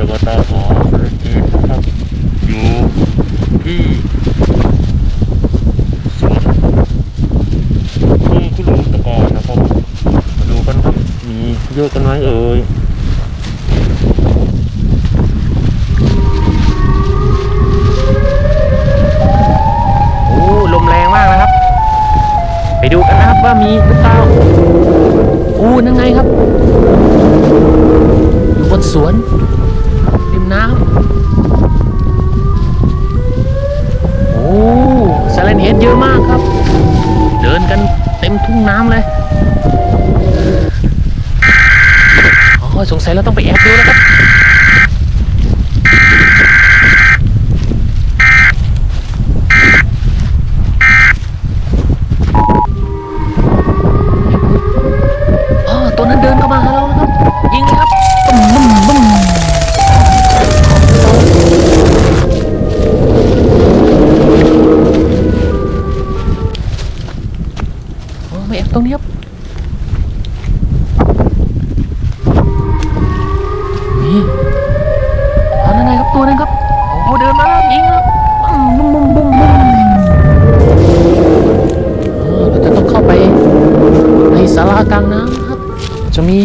จบตขอสรเกตนะครับอยู่ที่สวนที่คุณลุงตะกอนนะครับมาดูกันครับมีเยอะกันไหมเอ่ยโอ้ลมแรงมากนะครับ ไปดูกันนะครับว่ามีตุ๊กตาอู้นั่งไงครับอยู่บนสวน น้ำ โอ้สแลนเฮดเยอะมากครับ เดินกันเต็มทุ่งน้ำเลย อ๋อ สงสัยเราต้องไปแอบดูแล้วครับ ไม่แอบตรงนี้ครับนี่เอานั่นไงครับตัวนึงครับโอ้เดินมายิงครับบึ้มบึ้มบึ้มบึ้มเราจะต้องเข้าไปในศาลากลางน้ำครับ จะมี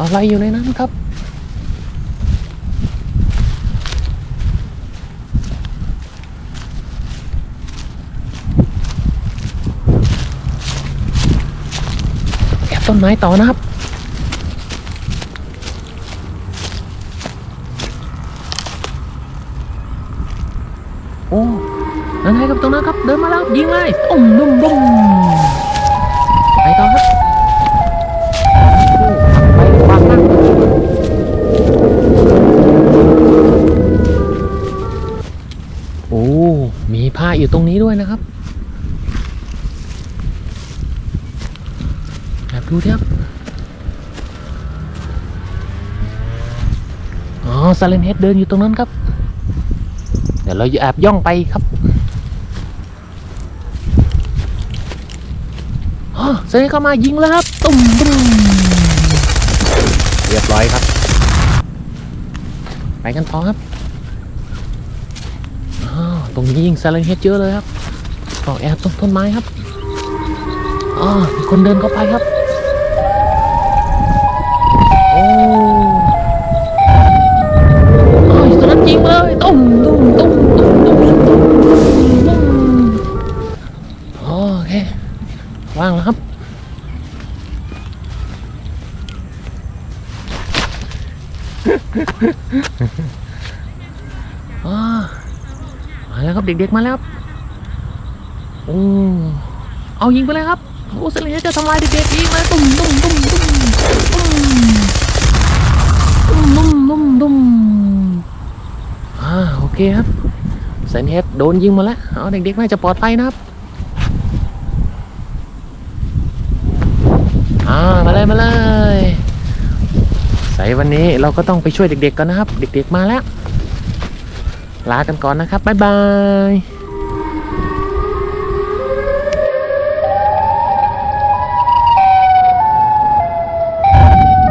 อะไรอยู่ในนั้นครับ ต้นไม้ต่อนะครับ โอ้นั่นไงครับตรงนั้นครับ เดินมาแล้วยิงเลยตุ้มดุ้มดุ้มไปต่อครับไปวางนะโอ้ มีผ้าอยู่ตรงนี้ด้วยนะครับแอบ ดูเถอะครับอ๋อซาเลนเฮดเดินอยู่ตรงนั้นครับ เดี๋ยวเราแอบย่องไปครับอ๋อเซนเข้ามายิงแล้วครับ ตุ้มตุ้มเรียบร้อยครับ ไปกันต่อครับอ๋อตรงนี้ยิงซาเลนเฮดเยอะเลยครับต้องแอบต้นต้นไม้ครับอ๋อมีคนเดินเข้าไปครับ โอ้ยสุนัขจริงเลยตุ้มตุ้มตุ้มตุ้มตุ้มตุ้มโอเคว่างแล้วครับมาแล้วครับเด็กๆมาแล้วโอ้เอายิงไปเลยครับโอ้เสลีจะทำลายเด็กๆยิงมาตุ่มตุ่มตุ่มตุ่มตุ่ม ครับเซนเฮดโดนยิงมาแล้วเอาเด็กๆน่าจะปลอดภัยนะครับอ่ามาเลยมาเลยใส่วันนี้เราก็ต้องไปช่วยเด็กๆกันนะครับ เด็กๆมาแล้วลากันก่อนนะครับบ๊ายบาย